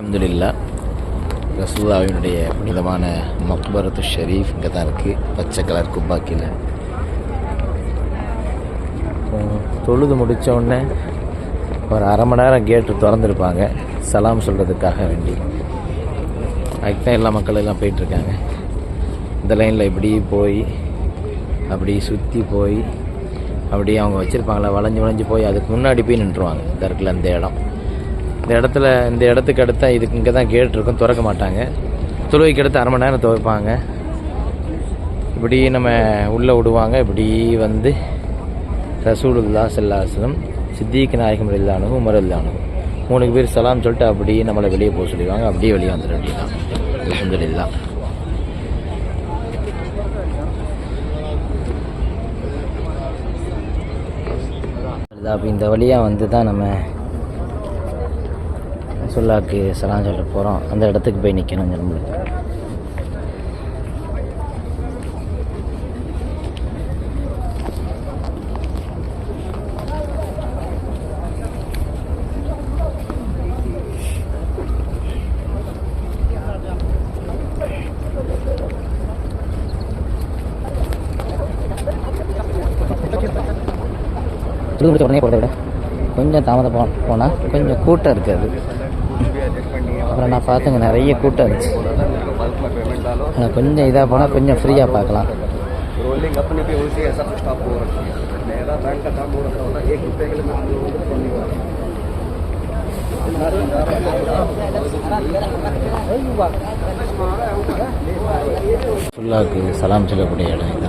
அல்ஹம்துலில்லா ரசூல்லாவினுடைய புனிதமான மக்பரத்து ஷெரீஃப் இங்கே தான் இருக்குது பச்சை கலர் குப்பாக்கியில். தொழுது முடித்த உடனே ஒரு அரை மணி நேரம் கேட்டு திறந்துருப்பாங்க. சலாம் சொல்கிறதுக்காக வேண்டி. அதுக்கு தான் எல்லா மக்கள் எல்லாம் போயிட்டுருக்காங்க இந்த லைனில் இப்படி போய் அப்படி சுற்றி போய் அப்படி அவங்க வச்சுருப்பாங்களே வளைஞ்சு வளைஞ்சு போய் அதுக்கு முன்னாடி போய் நின்றுவாங்க இந்த இருக்குல்ல அந்த இடம். இந்த இடத்துல இந்த இடத்துக்கு அடுத்த இதுக்கு இங்கே தான் கேட் இருக்கும் திறக்க மாட்டாங்க. தொழுவைக்கு அடுத்து அரை மணி நேரம் துவைப்பாங்க. இப்படி நம்ம உள்ளே விடுவாங்க. இப்படி வந்து ரசூலுல்லா செல்லாசலம் சித்திக் நாயகம் இல்லானும் உமர் இல்லானும் மூணு பேர் சலாம் சொல்லிட்டு அப்படியே நம்மளை வெளியே போக சொல்லிடுவாங்க. அப்படியே வெளியே வந்துட வேண்டியதான் அலமதுல்லா அப்போ இந்த வழியாக வந்து தான் நம்ம சுல்லாக்கு சலாம் சொல்ல போகிறோம் அந்த இடத்துக்கு போய் நிற்கணும் நம்மளுக்கு துரு உடனே போகிறத விட கொஞ்சம் தாமதம் போனால் கொஞ்சம் கூட்டம் இருக்காது அப்புறம் நான் பார்த்துங்க நிறைய கூட்டம் இருந்துச்சு ஆனால் கொஞ்சம் இதாக போனால் கொஞ்சம் ஃப்ரீயாக பார்க்கலாம் रोलिंग अपने पे उसी ऐसा स्टॉप हो रखी है मेरा बैंक का काम हो रखा होता एक रुपये के लिए मैं हम लोगों को फोन नहीं ஃபுல்லாக்கு சலாம் சொல்லக்கூடிய இடம்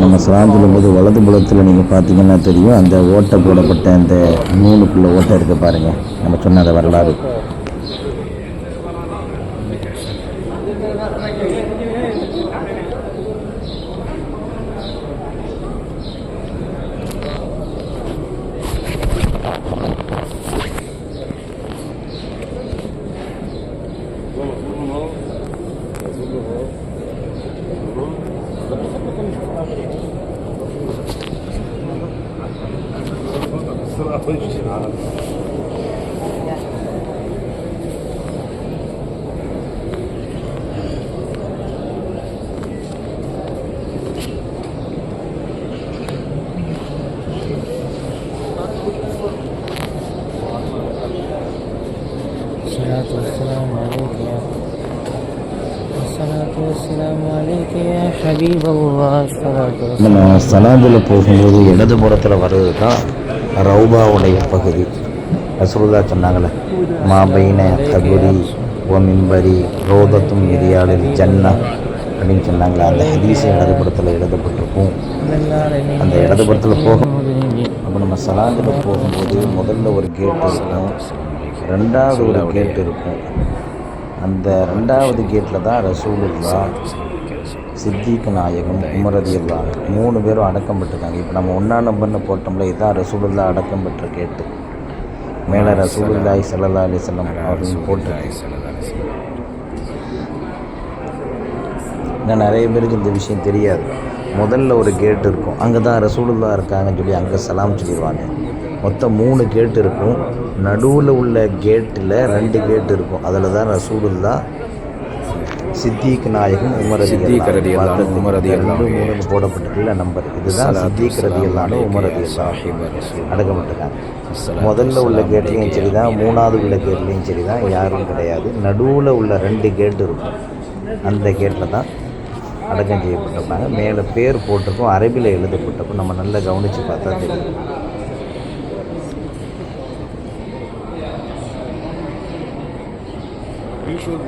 நம்ம சலாம் போது வலது புலத்தில் நீங்கள் பார்த்தீங்கன்னா தெரியும் அந்த ஓட்டை போடப்பட்ட அந்த நூலுக்குள்ளே ஓட்டை இருக்க பாருங்கள் நம்ம சொன்ன அந்த வரலாறு. Oczywiście, no ale... நம்ம சனாதில் போகும்போது இடதுபுறத்தில் வர்றது தான் ரவுபாவுடைய பகுதி. ரசூல்லா சொன்னாங்களே மாபைன தகுதி ஓ ரோதத்தும் எரியாளில் ஜன்னா அப்படின்னு சொன்னாங்களே அந்த ஹதீஸ் இடதுபுறத்தில் எழுதப்பட்டிருக்கும். அந்த இடதுபுறத்தில் போகும் அப்போ நம்ம சலாந்தில் போகும்போது முதல்ல ஒரு கேட் இருக்கும் ரெண்டாவது ஒரு கேட் இருக்கும். அந்த ரெண்டாவது கேட்டில் தான் ரசூலுல்லா சித்திக் நாயகம் உமரதியுல்லா மூணு பேரும் அடக்கம் பெற்றிருக்காங்க. இப்போ நம்ம ஒன்றா நம்பர்னு போட்டோம்ல இதுதான் ரசூலுல்லா அடக்கம் பெற்ற கேட்டு. மேலே ரசூலுல்லாய் சல்லா அலிசல்லம் அவர்கள் போட்டிருக்கு. இன்னும் நிறைய பேருக்கு இந்த விஷயம் தெரியாது. முதல்ல ஒரு கேட் இருக்கும். அங்கே தான் ரசூலுல்லா இருக்காங்கன்னு சொல்லி அங்கே சலாம் சொல்லிடுவாங்க. மொத்தம் மூணு கேட் இருக்கும். நடுவில் உள்ள கேட்டில் ரெண்டு கேட் இருக்கும். அதில் தான் ரசூலுல்லா சித்திக் நாயகம் உமர் சித்திக் ரலியல்லாஹு அன்ஹு, உமர் ரலியல்லாஹு ரெண்டு மூணு போடப்பட்டிருக்குல்ல நம்பர். இதுதான் சித்திக் ரதியல்லானு உமர் ரதியல்லாஹு அடக்கப்பட்டிருக்காங்க முதல்ல உள்ள கேட்லேயும் சரி தான் மூணாவது உள்ள கேட்லேயும் சரி தான் யாரும் கிடையாது. நடுவில் உள்ள ரெண்டு கேட் இருக்கும். அந்த கேட்டில் தான் அடக்கம் செய்யப்பட்டிருப்பாங்க. மேலே பேர் போட்டிருக்கும் அரபியில் எழுதப்பட்டிருக்கும். நம்ம நல்லா கவனித்து பார்த்தா தெரியும். Visual